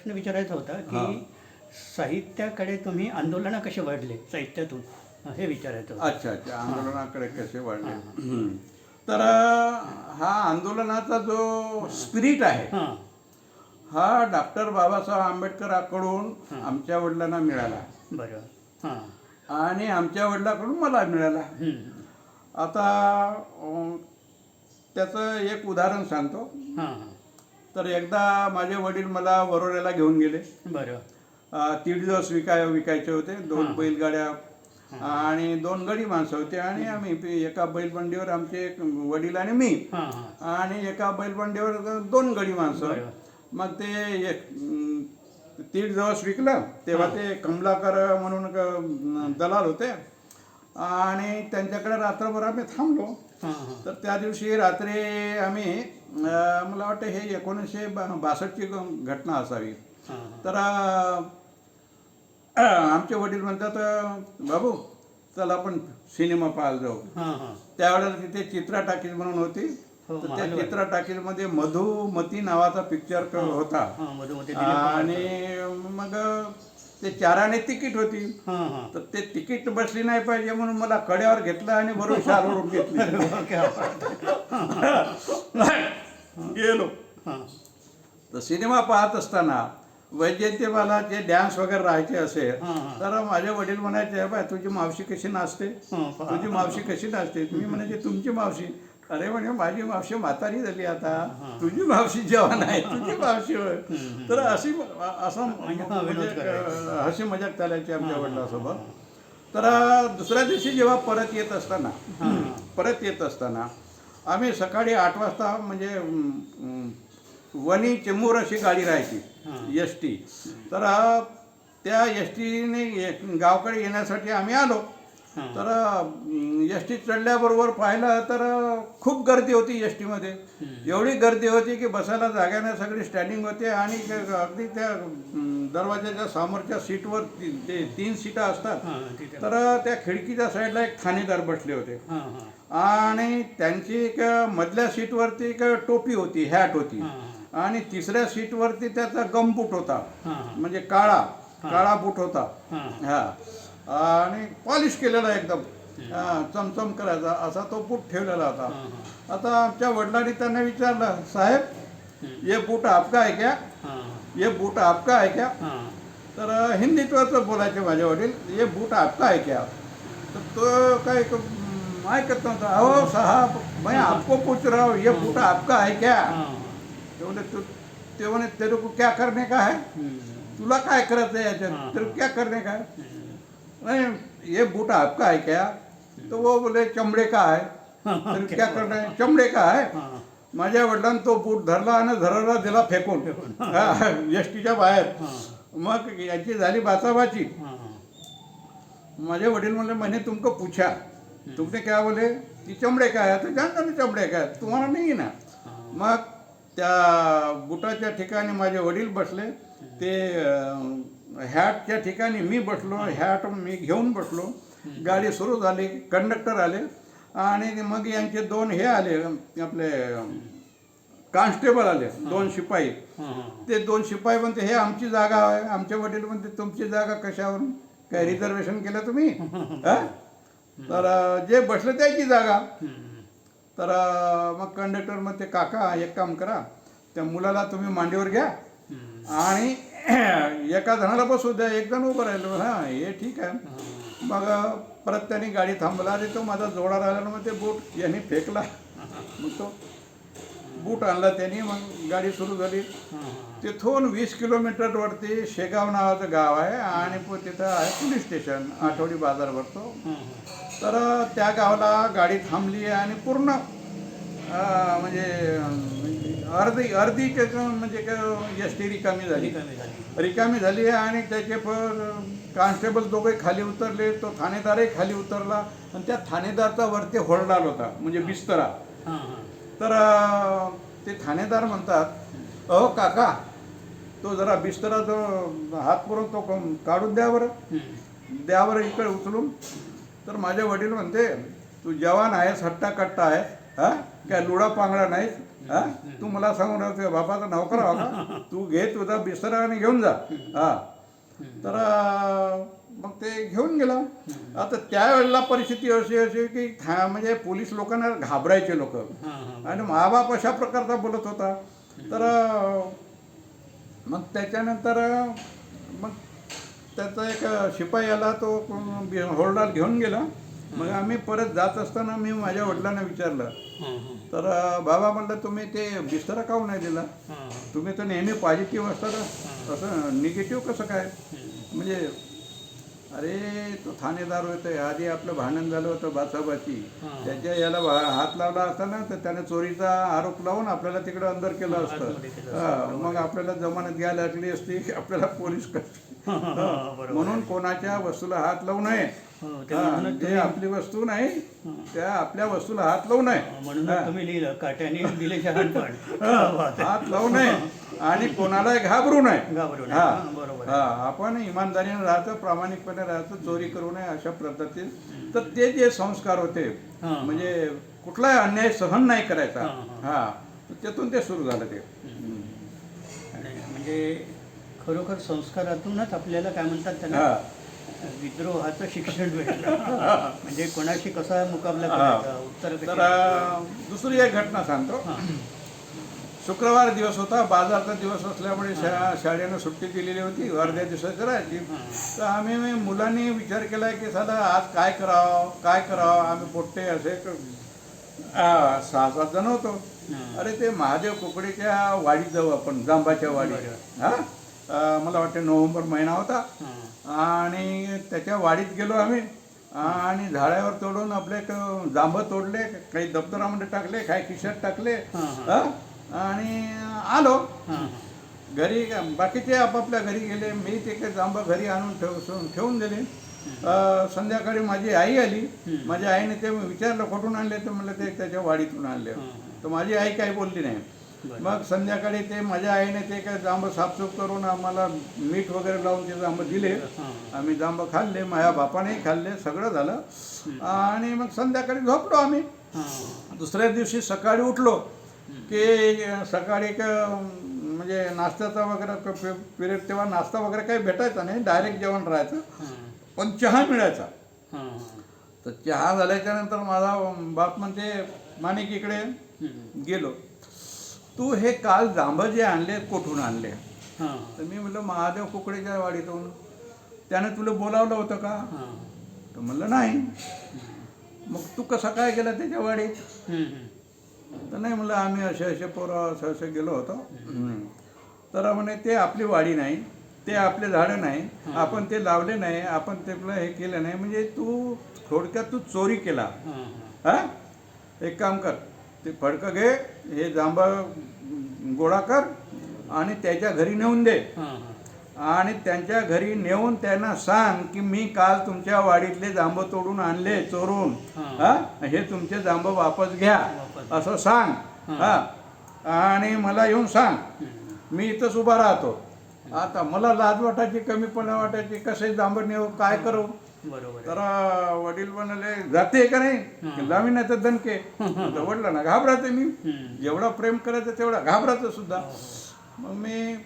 प्रश्न विचारायचा होता. की साहित्याकडे तुम्ही आंदोलनं कसे वाढले? साहित्यातून हे विचारायचं अच्छा अच्छा. आंदोलनाकडे कसे वाढले. तर हा आंदोलनाचा जो स्पिरिट आहे हां. डॉक्टर बाबासाहेब आंबेडकरांकडून आमच्या वडिलांना मिळाला. बरं. आणि आमच्या वडिलांकडून मला मिळाला. आता त्याचं एक उदाहरण सांगतो. तर एकदा माझे वडील मला वरोऱ्याला घेऊन गेले. बरं. तीड दिवस विकाय विकायचे होते. दोन बैलगाड्या आणि दोन गडी माणसं होते. आणि आम्ही एका बैलबंडीवर आमचे एक वडील आणि मी. आणि एका बैलबंडीवर दोन गडी माणसं. मग ते तीड दिवस विकलं. तेव्हा ते कमलाकर म्हणून दलाल होते. आणि त्यांच्याकडे रात्रभर आम्ही थांबलो. तर त्या दिवशी रात्री आम्ही मला वाटतं हे एकोणीसशे बासष्टची घटना असावी. हां तर आमचे वडील म्हणतात बाबू चल आपण सिनेमा पाहायला जाऊ. हां हां. त्यावेळेला तिथे चित्रा टाकीज म्हणून होती. हो, तर त्या. चित्रा टाकीजमध्ये मधुमती नावाचा पिक्चर होता. हां कुमार. आणि मग ते चाराने तिकीट होती. हां हां. तर ते तिकीट बसली नाही पाहिजे म्हणून मला कड्यावर घेतलं आणि बरोबर शाल ओढून घेतली गेलो. हां. तर सिनेमा पाहत असताना वैजयंतीमाला जे डॅन्स वगैरे राहायचे असेल. तर माझे वडील म्हणायचे बाय तुझी मावशी कशी नाचते. तुझी मावशी कशी नाचते? तुम्ही म्हणायचे तुमची मावशी. अरे म्हणे माझी मावशी म्हातारी झाली आता. तुझी मावशी जवान आहे. तुझी मावशी होय. तर अशी असं म्हणजे हा, विनोद म्हणजे करायचे. अ, हसी मजाक चालायची आमच्या वडिलांसोबत. तर दुसऱ्या दिवशी जेव्हा परत येत असताना परत येत असताना आम्ही सकाळी आठ वाजता म्हणजे वणी चेंबूर अशी गाडी राहायची एस टी. तर त्या एस टीने गावकडे येण्यासाठी आम्ही आलो. तर एस टी चढल्याबरोबर पाहिलं तर खूप गर्दी होती एस टीमध्ये. एवढी गर्दी होती की बसायला जागा नाही सगळी स्टँडिंग होते आणि अगदी त्या दरवाजाच्या समोरच्या सीटवर ती- ते तीन सीटा असतात. तर त्या खिडकीच्या साईडला एक ठाणेदार बसले होते. आणि त्यांची एक मधल्या सीटवरती एक टोपी होती हॅट होती. हां आणि तिसऱ्या सीटवरती त्याचा गमबूट होता. हां म्हणजे काळा काळा बूट होता. हां. हा. आणि पॉलिश केलेला एकदम. हा, चमचम करायचा. असा तो बूट ठेवलेला होता. हां आता आमच्या वडिलांनी त्यांना विचारलं साहेब ये बूट आपका है क्या? हां. ये बूट आपका है क्या? हां. तर हिंदीतच बोलायचे माझे वडील ये बूट आपका है क्या? तर तो काय म, ऐकत नव्हता अहो साहब मैं आपको पूछ रहा हूँ ये बूट आपका है क्या? हां। ते बोले तू म्हणे तेरे को क्या करने का है? तुला काय करायचं आहे हाँ. याच्यात तेरे को क्या करने का है? नहीं ये बूट आपका है क्या? तो वो बोले चमड़े का है। तर क्या करना है? चमड़े का है। हां। माझ्या वडिलांनी तो बूट धरला आणि धराला दिला फेकून. एस टीच्या बाहेर. मग याची झाली बाचाबाची. हां. माझे वडील म्हणले मैंने तुमको पूछा. तुमने क्या बोले की चमड़े का है तर जानता ना चमड़े का है तुम्हाला नाही ना? मग त्या बुटाच्या ठिकाणी माझे वडील बसले. ते हॅटच्या ठिकाणी मी बसलो. हॅट मी घेऊन बसलो. गाडी सुरू झाली. कंडक्टर आले. आणि मग यांचे दोन हे आले. आपले कॉन्स्टेबल आले. दोन शिपाई. ते दोन शिपाई म्हणते हे आमची जागा आहे. आमचे वडील म्हणते तुमची जागा कशावरून? काय रिझर्वेशन केलं तुम्ही? तर जे बसले त्याची जागा. तर मग कंडक्टर मग ते काका एक काम करा. त्या मुलाला तुम्ही मांडीवर घ्या आणि एका जणाला बसू द्या. एक जण उभं राहिलो. हां हे ठीक आहे. मग परत त्याने गाडी थांबला आणि तो माझा जोडा राहिला मग ते बूट यांनी फेकला. मग तो बूट आणला त्यांनी. मग गाडी सुरू झाली. तिथून वीस किलोमीटरवरती शेगाव नावाचं गाव आहे आणि तिथं आहे पोलीस स्टेशन आठवडी बाजार भरतो तर त्या गावाला गाडी थांबली आणि पूर्ण म्हणजे अर्धी अर्धी त्याचं म्हणजे एस टी रिकामी झाली. कमी झाली. रिकामी झाली आणि त्याचे कॉन्स्टेबल दोघे खाली उतरले तो ठाणेदारही खाली उतरला आणि त्या ठाणेदारचा वरती होल्डाल होता म्हणजे बिस्तरा. तर ते ठाणेदार म्हणतात अहो काका तो जरा बिस्तरा जो हात पुरून तो काढून द्या बरं. द्या बरं इकडे उचलून. तर माझे वडील म्हणते तू जवान आहेस हट्टा कट्टा आहेस हा? काय लुडा पांगडा नाहीस हा? तू मला सांगून बापाचा नोकर आहो का? तू घे तुझा बिस्तरा आणि घेऊन जा. हा. तर मग ते घेऊन गेला. आता त्यावेळेला परिस्थिती अशी अशी की था- म्हणजे पोलीस लोकांना घाबरायचे लोक. आणि महाबाप अशा प्रकारचा बोलत होता. तर मग त्याच्यानंतर मग त्याचा एक शिपाई आला तो होल्डार घेऊन गेला. मग आम्ही परत जात असताना मी माझ्या वडिलांना विचारलं. हां हां तर बाबा म्हणलं तुम्ही ते बिस्तरा काहून नाही दिला? हां तुम्ही तर नेहमी पॉझिटिव्ह असता ना असं निगेटिव्ह कसं काय? म्हणजे अरे तो ठाणेदार होतं आधी आपलं भांडण झालं होतं बाचाबाची. त्याच्या याला हात लावला असता ना तर त्याने चोरीचा आरोप लावून आपल्याला तिकडे अंदर केलं असतं. मग आपल्याला जमानत घ्यायला लागली असती की आपल्याला पोलीस. बरोबर म्हणून कोणाच्या वस्तूला हात लावू नये. हो जे आपली वस्तू नाही त्या आपल्या वस्तूला हात लावू नये. म्हणूनच तुम्ही लिहिलं काट्याने दिले शहाणपण हात लावू नये आणि कोणाला घाबरू नये. घाबरू नये. हा. हां, बरोबर आहे. हा आपण इमानदारीने राहायचं प्रामाणिकपणे राहायचं चोरी करू नये अशा पद्धतीने तर ते जे संस्कार होते हा. म्हणजे कुठलाही अन्याय सहन नाही करायचा. हा, हा. त्यातून ते सुरू झालं ते. आणि म्हणजे खरोखर संस्कारातूनच आपल्याला काय म्हणतात हा. त्याला विद्रोहाचं शिक्षण भेटलं. म्हणजे कोणाशी कसा मुकाबला. करायचा? उत्तर तर दुसरी एक घटना सांगतो. शुक्रवार दिवस होता. बाजारचा दिवस असल्यामुळे शा शाळेनं सुट्टी दिलेली होती. अर्ध्या दिवसाची राहायची. तर आम्ही मुलांनी विचार केला की साला आज काय करावं? काय करावं? आम्ही पोट्टे असे सहा सात जण होतो. अरे ते महादेव कुकडीच्या वाडीत जाऊ आपण जांबाच्या वाडीत हा? मला वाटतं नोव्हेंबर महिना होता. आणि त्याच्या वाडीत गेलो आम्ही आणि झाडावर तोडून आपले जांभं तोडले काही दप्तरामध्ये टाकले काही खिशात टाकले? आणि आलो. घरी बाकीचे आपापल्या घरी गेले मी ते काही जांभं घरी आणून ठेव ठेवून दिले संध्याकाळी माझी आई आली माझ्या आईने ते विचारलं कुठून आणले तर म्हणलं ते त्याच्या वाडीतून आणले. तर माझी आई काही बोलली नाही. मग संध्याकाळी ते माझ्या आईने ते काय जांभं साफसूफ करून आम्हाला मीठ वगैरे लावून ते जांभं दिले. आम्ही जांभं खाल्ले माझ्या बापानेही खाल्ले सगळं झालं आणि मग संध्याकाळी झोपलो आम्ही. दुसऱ्या दिवशी सकाळी उठलो की सकाळी एक म्हणजे नाश्त्याचा वगैरे पिरियड तेव्हा नाश्ता वगैरे काही भेटायचा नाही डायरेक्ट जेवण राहायचं. पण चहा मिळायचा. तर चहा झाल्याच्यानंतर माझा बाप म्हणते माणिक इकडे. गेलो तू हे काल जांभं जे आणले कुठून आणले. तर मी म्हणलं महादेव कुकडेच्या वाडीतून. त्याने तुला बोलावलं होतं का. तर म्हणलं नाही. मग तू कसा काय गेला त्याच्या वाडीत. तर नाही म्हणलं आम्ही असे असे पोरं असं असं गेलो होतो. तर म्हणे ते आपली वाडी नाही ते आपले झाडं नाही आपण ते लावले नाही आपण ते हे केलं नाही. म्हणजे तू थोडक्यात तू चोरी केला. हा? एक काम कर. ते फडकं घे हे जांभा गोळा कर आणि त्याच्या घरी नेऊन दे. आणि त्यांच्या घरी नेऊन त्यांना सांग की मी काल तुमच्या वाडीतले जांब तोडून आणले चोरून. हां. हा? तुमचे जांब वापस घ्या. असं सांग. हा. आणि मला येऊन सांग. मी इथंच उभा राहतो. आता मला लाज वाटायची कमीपणा वाटायची कसे जांब नेऊ काय करू? बरोबर आहे. तर अं, वडील म्हणाले जाते का नाही? लावी नाही तर दणके तर वडिला ना घाबराते मी. जेवढा प्रेम करायचं तेवढा घाबरायचं सुद्धा. मग मी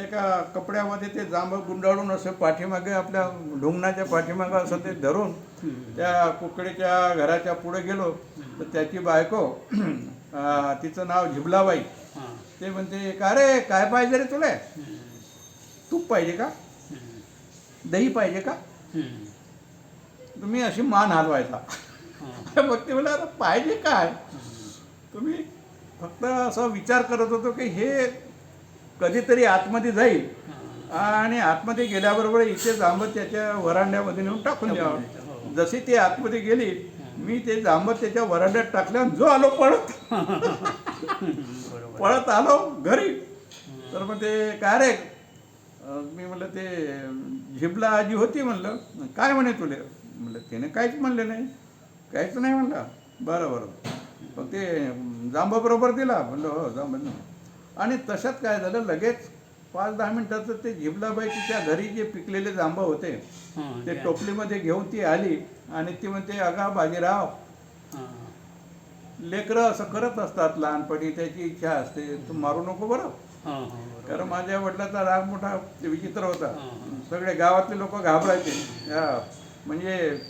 एका कपड्यामध्ये ते जांभ गुंडाळून असं पाठीमागे आपल्या ढुंगणाच्या पाठीमागे असं ते धरून त्या कुकडीच्या घराच्या पुढे गेलो. तर त्याची बायको तिचं नाव झिबलाबाई. हां. ते म्हणते का रे काय पाहिजे रे तुला. तूप पाहिजे का. दही पाहिजे का. तुम्ही अशी मान हलवायचा. मग ते म्हणलं, "अरे पाहिजे काय? तुम्ही फक्त असा विचार करत होतो की हे कधीतरी आतमध्ये जाईल. आणि आतमध्ये गेल्याबरोबर इथे जांबत त्याच्या वरांड्यामध्ये नेऊन टाकून द्यावं. हो. जशी ती आतमध्ये गेली मी ते जांबत त्याच्या वरांड्यात टाकलं आणि जो आलो पळत. पळत आलो घरी. तर मग ते काय रे? मी म्हणलं ते झिबला आजी होती म्हणलं. काय म्हणे तुले? म्हणलं त्याने काहीच म्हणले नाही. काहीच नाही म्हणलं. बरं बरं. मग ते जांबा बरोबर दिला. म्हणलं हो जांब आणि तशात काय झालं लगेच पाच दहा मिनिटाचं ते झिबलाबाई तिच्या घरी जे पिकलेले जांबा होते. ते टोपलीमध्ये घेऊन ती आली आणि ती म्हणते अगा बाजीराव. लेकरं असं करत असतात लहानपणी त्याची इच्छा असते तू मारू नको बरं. कारण माझ्या वडिलाचा राग मोठा विचित्र होता. सगळे गावातले लोक घाबरायचे. म्हणजे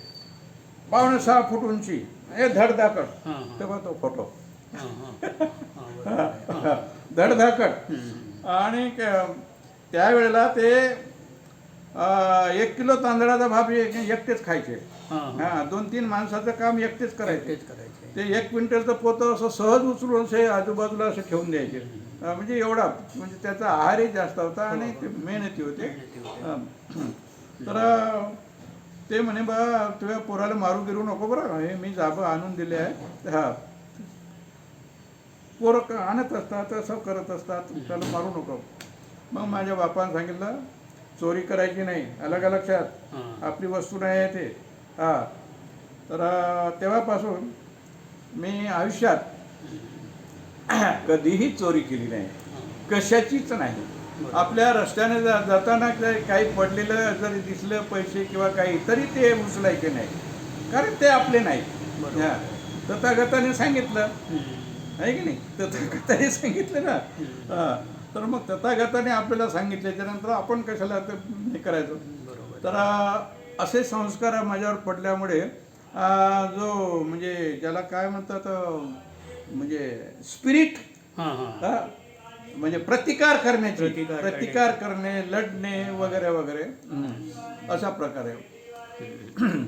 पावणे सहा फूट उंची हे धडधाकट हां तेव्हा तो फोटो. धडधाकट. आणि त्यावेळेला ते एक किलो तांदळाचा एक- एकटेच खायचे. हां दोन तीन माणसाचं काम एकटेच करायचे. ते एक क्विंटलचं पोतं असं सहज उचलून असे आजूबाजूला असं ठेवून द्यायचे. म्हणजे एवढा म्हणजे त्याचा आहारही जास्त होता आणि ते मेहनती होते. तर ते म्हणे बा तुझ्या पोराला मारू गिरू नको बरं हे मी जाबं आणून दिले आहे. हा. पोरं आणत असतात असं करत असतात त्याला मारू नको. मग माझ्या बापानं सांगितलं चोरी करायची नाही आलं का लक्षात आपली वस्तू नाही आहे ते. हा. तर तेव्हापासून मी आयुष्यात कधीही चोरी केली नाही. कशाचीच नाही. आपल्या रस्त्याने जा जाताना काही पडलेलं जरी दिसलं पैसे किंवा काही तरी ते उचलायचे नाही? कारण ते आपले नाही. तथागताने सांगितलं. आहे की नाही? तथागताने सांगितलं ना? हा. तर मग तथागताने आपल्याला सांगितल्याच्या नंतर आपण कशाला ते हे करायचं? बरोबर. तर असे संस्कार माझ्यावर पडल्यामुळे जो म्हणजे ज्याला काय म्हणतात म्हणजे स्पिरिट हां. हां म्हणजे प्रतिकार करण्याची प्रतिकार करणे. प्रतिकार करणे लढणे वगैरे वगैरे. अशा प्रकारे.